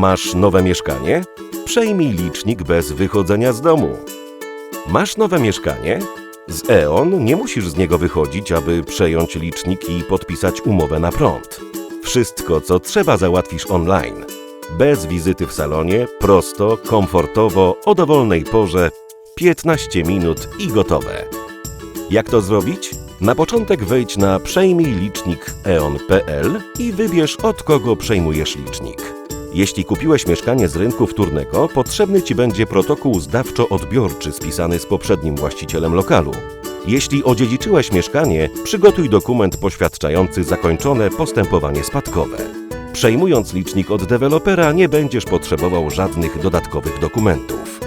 Masz nowe mieszkanie? Przejmij licznik bez wychodzenia z domu. Masz nowe mieszkanie? Z E.ON nie musisz z niego wychodzić, aby przejąć licznik i podpisać umowę na prąd. Wszystko, co trzeba, załatwisz online. Bez wizyty w salonie, prosto, komfortowo, o dowolnej porze, 15 minut i gotowe. Jak to zrobić? Na początek wejdź na przejmij licznik eon.pl i wybierz od kogo przejmujesz licznik. Jeśli kupiłeś mieszkanie z rynku wtórnego, potrzebny Ci będzie protokół zdawczo-odbiorczy spisany z poprzednim właścicielem lokalu. Jeśli odziedziczyłeś mieszkanie, przygotuj dokument poświadczający zakończone postępowanie spadkowe. Przejmując licznik od dewelopera, nie będziesz potrzebował żadnych dodatkowych dokumentów.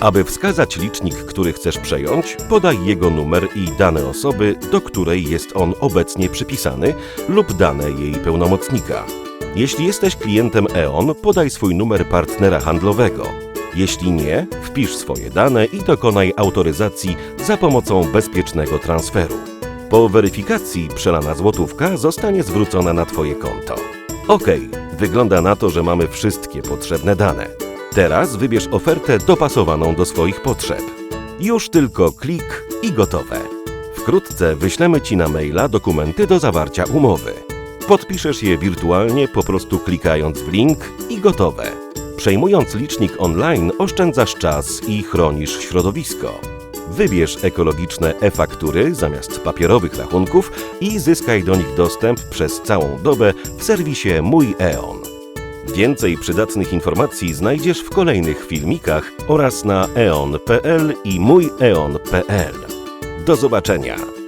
Aby wskazać licznik, który chcesz przejąć, podaj jego numer i dane osoby, do której jest on obecnie przypisany, lub dane jej pełnomocnika. Jeśli jesteś klientem E.ON, podaj swój numer partnera handlowego. Jeśli nie, wpisz swoje dane i dokonaj autoryzacji za pomocą bezpiecznego transferu. Po weryfikacji przelana złotówka zostanie zwrócona na Twoje konto. OK, wygląda na to, że mamy wszystkie potrzebne dane. Teraz wybierz ofertę dopasowaną do swoich potrzeb. Już tylko klik i gotowe. Wkrótce wyślemy Ci na maila dokumenty do zawarcia umowy. Podpiszesz je wirtualnie, po prostu klikając w link i gotowe. Przejmując licznik online oszczędzasz czas i chronisz środowisko. Wybierz ekologiczne e-faktury zamiast papierowych rachunków i zyskaj do nich dostęp przez całą dobę w serwisie Mój E.ON. Więcej przydatnych informacji znajdziesz w kolejnych filmikach oraz na eon.pl i mójeon.pl. Do zobaczenia!